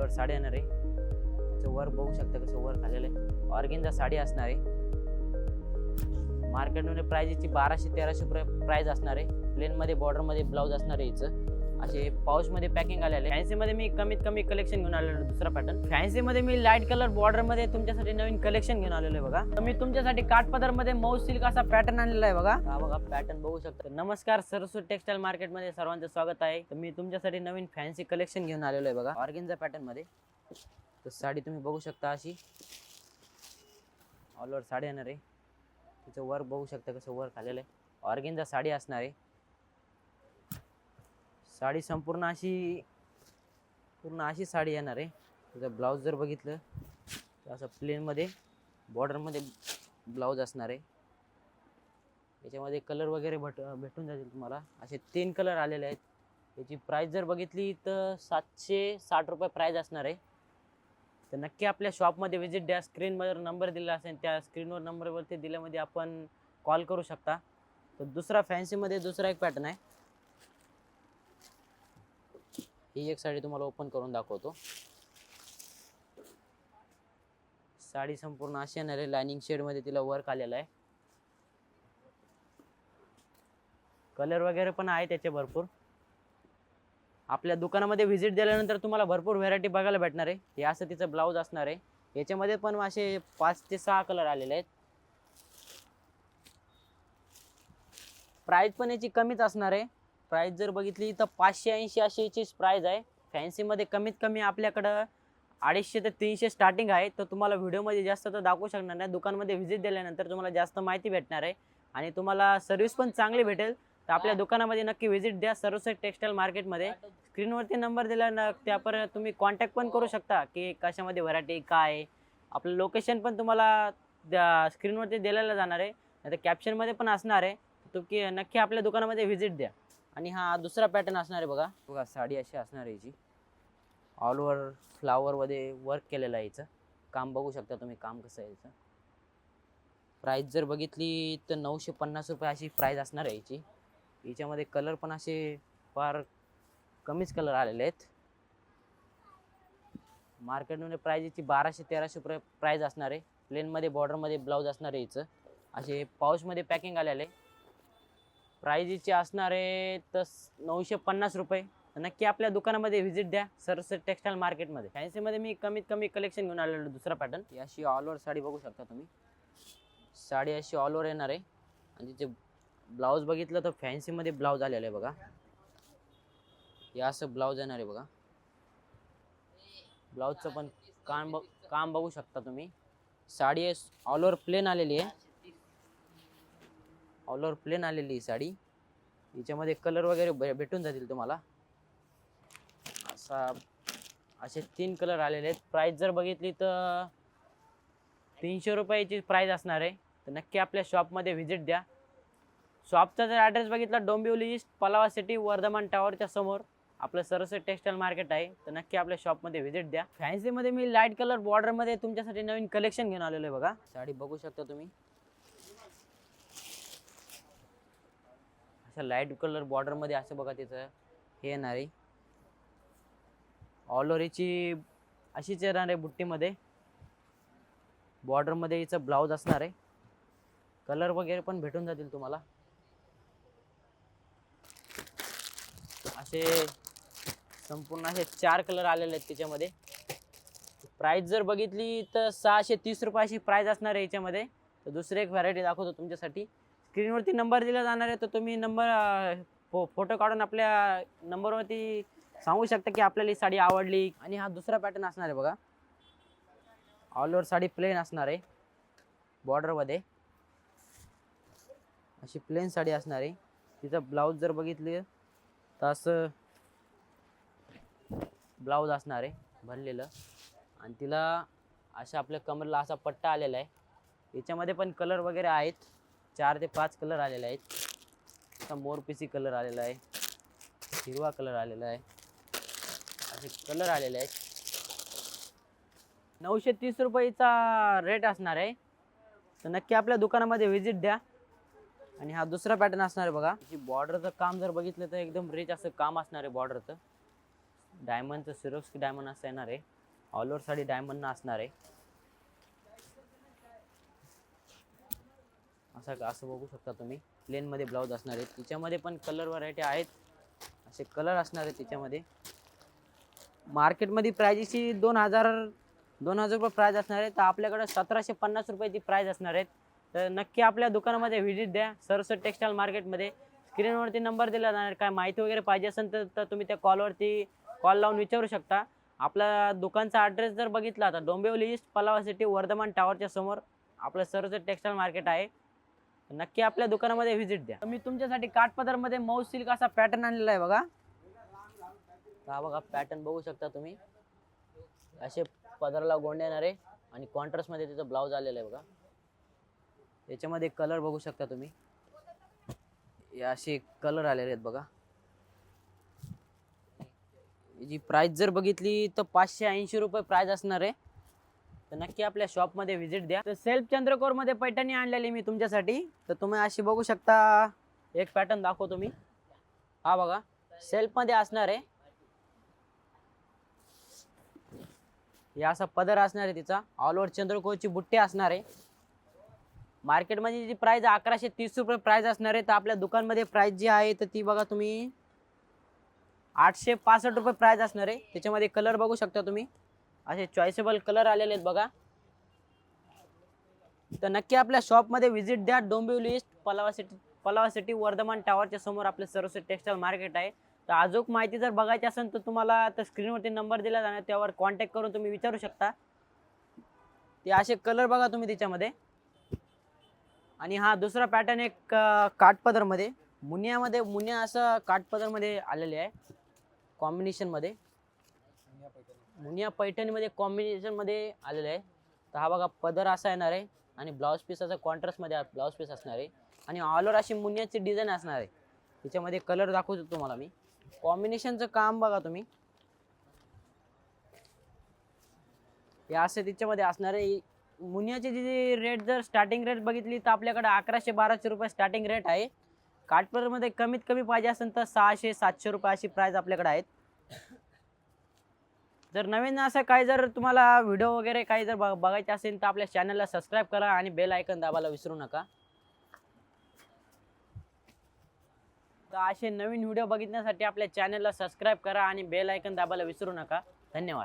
All sari येणार आहे. त्याचं वर बघू शकता कसं वर खालेलं आहे. ऑर्गेनचा साडी असणार आहे. मार्केटमध्ये याची बाराशे तेराशे रुपये असणार आहे. प्लेनमध्ये बॉर्डरमध्ये ब्लाऊज असणार आहे हिचं. असे पाऊसमध्ये पॅकिंग आलेले. फॅन्सीमध्ये मी कमीत कमी कलेक्शन घेऊन आलेलो दुसरा पॅटर्न फॅन्सीमध्ये मी लाइट कलर बॉर्डरमध्ये तुमच्यासाठी नवीन कलेक्शन घेऊन आलेलो आहे बघा. तर मी तुमच्यासाठी काठपदरमध्ये मऊ सिल्क असा पॅटर्न आणलेला आहे बघा. हा बघा पॅटर्न बघू शकता. नमस्कार सरस्वती टेक्सटाईल मार्केटमध्ये सर्वांचं स्वागत आहे. तर मी तुमच्यासाठी नवीन फॅन्सी कलेक्शन घेऊन आलेलो आहे बघा. ऑर्गेनचा पॅटर्नमध्ये तर साडी तुम्ही बघू शकता अशी. ऑल ओव्हर साडी येणार आहे. तिचं वर्क बघू शकता कसं वर्क आलेलं आहे. ऑर्गेनचा साडी असणार आहे. साडी संपूर्ण अशी पूर्ण अशी साडी येणार आहे. त्याचं ब्लाऊज जर बघितलं तर असं प्लेनमध्ये बॉर्डरमध्ये ब्लाऊज असणार आहे. याच्यामध्ये कलर वगैरे भट भेटून जातील तुम्हाला. असे तीन कलर आलेले आहेत. याची प्राईस जर बघितली तर सातशे साठ रुपये प्राईज असणार आहे. तर नक्की आपल्या शॉपमध्ये व्हिजिट द्या. स्क्रीनवर नंबर दिला असेल त्या स्क्रीनवर नंबरवरती दिल्यामध्ये आपण कॉल करू शकता. तर दुसरा फॅन्सीमध्ये दुसरा एक पॅटर्न आहे. ही एक साडी तुम्हाला ओपन करून दाखवतो. साडी संपूर्ण अशी येणार आहे लायनिंग शेडमध्ये तिला वर्क आलेला आहे. कलर वगैरे पण आहे त्याचे भरपूर. आपल्या दुकानामध्ये व्हिजिट दिल्यानंतर तुम्हाला भरपूर व्हेरायटी बघायला भेटणार आहे. हे असं तिचं ब्लाऊज असणार आहे. याच्यामध्ये पण असे पाच ते सहा कलर आलेले आहेत. प्राईस पण याची कमीच असणार आहे. प्राईस जर बघितली तर पाचशे ऐंशी अशी याची प्राईस आहे. फॅन्सीमध्ये कमीत कमी आपल्याकडं अडीचशे ते तीनशे स्टार्टिंग आहे. तर तुम्हाला व्हिडिओमध्ये जास्त तर दाखवू शकणार नाही. दुकानमध्ये व्हिजिट दिल्यानंतर तुम्हाला जास्त माहिती भेटणार आहे. आणि तुम्हाला सर्व्हिस पण चांगली भेटेल. तर आपल्या दुकानामध्ये नक्की व्हिजिट द्या सर्वसेट टेक्सटाईल मार्केटमध्ये स्क्रीनवरती नंबर दिला ना त्यापर तुम्ही कॉन्टॅक्ट पण करू शकता की कशामध्ये व्हरायटी काय. आपलं लोकेशन पण तुम्हाला स्क्रीनवरती दिलेलं जाणार आहे. नाही तर कॅप्शनमध्ये पण असणार आहे. तो की नक्की आपल्या दुकानामध्ये व्हिजिट द्या. आणि हा दुसरा पॅटर्न असणार आहे बघा. बघा साडी अशी असणार आहे याची ऑल ओव्हर फ्लावरमध्ये वर्क केलेलं आहे याचं काम बघू शकता तुम्ही काम कसं आहे याचं प्राईस जर बघितली तर नऊशे पन्नास रुपये अशी प्राईस असणार आहे याची याच्यामध्ये कलर पण असे फार कमीच कलर आलेले आहेत. मार्केटमध्ये प्राईज याची बाराशे तेराशे रुपये प्राईज असणार आहे. प्लेनमध्ये बॉर्डरमध्ये ब्लाऊज असणार आहे याचं असे पाऊसमध्ये पॅकिंग आलेलं आहे. प्राईज असणार आहे तर नऊशे पन्नास रुपये. नक्की आपल्या दुकानामध्ये व्हिजिट द्या सरस्वती टेक्सटाईल मार्केटमध्ये फॅन्सीमध्ये मी कमीत कमी कलेक्शन घेऊन आलेलो दुसरा पॅटर्न ही अशी ऑल ओव्हर साडी बघू शकता तुम्ही. साडी अशी ऑल ओव्हर येणार आहे. आणि तिचे ब्लाऊज बघितलं तर फॅन्सीमध्ये ब्लाऊज आलेलं आहे बघा. हे असं ब्लाऊज येणार आहे बघा. ब्लाऊजचं पण काम बघ काम बघू शकता तुम्ही. साडी ऑल ओव्हर प्लेन आलेली आहे. ऑल ओव्हर प्लेन आलेली ही साडी. याच्यामध्ये कलर वगैरे भेटून जातील तुम्हाला. असा असे तीन कलर आलेले आहेत. प्राईस जर बघितली तर तीनशे रुपयाची प्राईज असणार आहे. तर नक्की आपल्या शॉपमध्ये व्हिजिट द्या. शॉपचा जर ॲड्रेस बघितला डोंबिवली ईस्ट पलावा सिटी वर्धमान टॉवरच्या समोर. आपलं सरस्वती टेक्सटाईल मार्केट आहे. तर नक्की आपल्या शॉपमध्ये व्हिजिट द्या. फॅन्सीमध्ये मी लाइट कलर बॉर्डरमध्ये तुमच्यासाठी नवीन कलेक्शन घेऊन आलेलो आहे बघा. साडी बघू शकता तुम्ही. असं लाइट कलर बॉर्डरमध्ये असं बघा तिचं हे येणार आहे. ऑल ओव्हरची अशीच येणार आहे बुट्टीमध्ये. बॉर्डरमध्ये हिचं ब्लाऊज असणार आहे. कलर वगैरे पण भेटून जातील तुम्हाला. असे संपूर्ण असे चार कलर आलेले आहेत त्याच्यामध्ये. प्राईस जर बघितली तर सहाशे तीस रुपयाची प्राईस असणार आहे याच्यामध्ये. तर दुसरी एक व्हरायटी दाखवतो तुमच्यासाठी. स्क्रीनवरती नंबर दिला जाणार आहे तर तुम्ही नंबर फो फोटो काढून आपल्या नंबरवरती सांगू शकता की आपल्याला ही साडी आवडली. आणि हा दुसरा पॅटर्न असणार आहे बघा. ऑल ओव्हर साडी प्लेन असणार आहे बॉर्डरमध्ये अशी प्लेन साडी असणार आहे. तिचं ब्लाऊज जर बघितली तर असं ब्लाऊज असणार आहे भरलेलं. आणि तिला अशा आपल्या कमरला असा पट्टा आलेला आहे. याच्यामध्ये पण कलर वगैरे आहेत. चार ते पाच कलर आलेले आहेत. असा मोरपिसी कलर आलेला आहे. हिरवा कलर आलेला आहे. असे कलर आलेले आहेत. नऊशे तीस रुपयेचा रेट असणार आहे. तर नक्की आपल्या दुकानामध्ये व्हिजिट द्या. आणि हा दुसरा पॅटर्न असणार आहे बघा. जी बॉर्डरचं काम जर बघितलं तर एकदम रिच असं काम असणार आहे बॉर्डरचं डायमंडचं सिरोक्स डायमंड असं येणार आहे. ऑल ओव्हर साडी डायमंड असणार आहे. सगळं असं बघू शकता तुम्ही. प्लेनमध्ये ब्लाऊज असणार आहे तिच्यामध्ये पण कलर व्हरायटी आहेत. असे कलर असणार आहे तिच्यामध्ये. मार्केटमध्ये प्राईजची दोन हजार दोन हजार रुपये प्राईज असणार आहे. तर आपल्याकडे सतराशे पन्नास रुपयाची प्राईज असणार आहेत. तर नक्की आपल्या दुकानामध्ये व्हिजिट द्या. सरसर टेक्स्टाईल मार्केटमध्ये स्क्रीनवरती नंबर दिला जाणार काय माहिती वगैरे पाहिजे असेल तर तर तुम्ही त्या कॉलवरती कॉल लावून विचारू शकता. आपला दुकानचा ॲड्रेस जर बघितला तर डोंबिवली ईस्ट पलावा सिटी वर्धमान टावरच्या समोर आपलं सरसर टेक्स्टाईल मार्केट आहे. नक्की आपल्या दुकानामध्ये व्हिजिट द्या. मी तुमच्यासाठी काठपदरमध्ये मऊ सिल्क असा पॅटर्न आणलेला आहे बघा. हा बघा पॅटर्न बघू शकता तुम्ही. असे पदराला गोंड येणार आहे आणि कॉन्ट्रास्टमध्ये त्याचं ब्लाऊज आलेलं आहे बघा. याच्यामध्ये कलर बघू शकता तुम्ही. हे असे कलर आलेले आहेत बघा. याची प्राइस जर बघितली तर पाचशे ऐंशी रुपये प्राइस असणार आहे. तर नक्की आपल्या शॉपमध्ये व्हिजिट द्या. तर सेल्फ चंद्रकोरमध्ये पैठणी आणलेली मी तुमच्यासाठी. तर तुम्ही अशी बघू शकता. एक पॅटर्न दाखवतो तुम्ही हा बघा. सेल्फमध्ये असणार आहे. हे असा पदर असणार आहे तिचा. ऑल ओव्हर चंद्रकोरची बुट्टी असणार आहे. मार्केटमध्ये जी प्राईज अकराशे तीस रुपये प्राईज असणार आहे. तर आपल्या दुकानमध्ये प्राईज जी आहे तर ती बघा तुम्ही आठशे पासष्ट रुपये प्राईज असणार आहे. त्याच्यामध्ये कलर बघू शकता तुम्ही. असे चॉईसेबल कलर आलेले आहेत बघा. तर नक्की आपल्या शॉपमध्ये व्हिजिट द्या. Dombivli east Palava city Palava city Vardhaman टॉवरच्या समोर आपलं सरस्वती टेक्स्टाईल मार्केट आहे. तर अजून माहिती जर बघायची असेल तर तुम्हाला तर स्क्रीनवरती नंबर दिला जाणार त्यावर कॉन्टॅक्ट करून तुम्ही विचारू शकता. ते असे कलर बघा तुम्ही त्याच्यामध्ये. आणि हा दुसरा पॅटर्न एक काठपदरमध्ये मुनियामध्ये मुनिया असं काठपदरमध्ये आलेले आहे. कॉम्बिनेशनमध्ये मुनिया पैठणीमध्ये कॉम्बिनेशनमध्ये आलेलं आहे. तर हा बघा पदर असा येणार आहे आणि ब्लाऊज पीस असं कॉन्ट्रास्टमध्ये ब्लाऊज पीस असणार आहे. आणि ऑल ओव्हर अशी मुनियाची डिझाईन असणार आहे. तिच्यामध्ये कलर दाखवतो तुम्हाला मी. कॉम्बिनेशनचं काम बघा तुम्ही. हे असं तिच्यामध्ये असणार आहे. मुनियाची जी रेट जर स्टार्टिंग रेट बघितली तर आपल्याकडे अकराशे बाराशे रुपये स्टार्टिंग रेट आहे. काठपदरमध्ये कमीत कमी पाहिजे असेल तर सहाशे सातशे रुपये अशी प्राईज आपल्याकडे आहेत. जर नवीन असं काही जर तुम्हाला व्हिडिओ वगैरे काही जर बघ- बघायचे असेल तर आपल्या चॅनलला सबस्क्राईब करा आणि बेल आयकन दाबायला विसरू नका. तर असे नवीन व्हिडिओ बघितण्यासाठी आपल्या चॅनलला सबस्क्राईब करा आणि बेल आयकन दाबायला विसरू नका. धन्यवाद.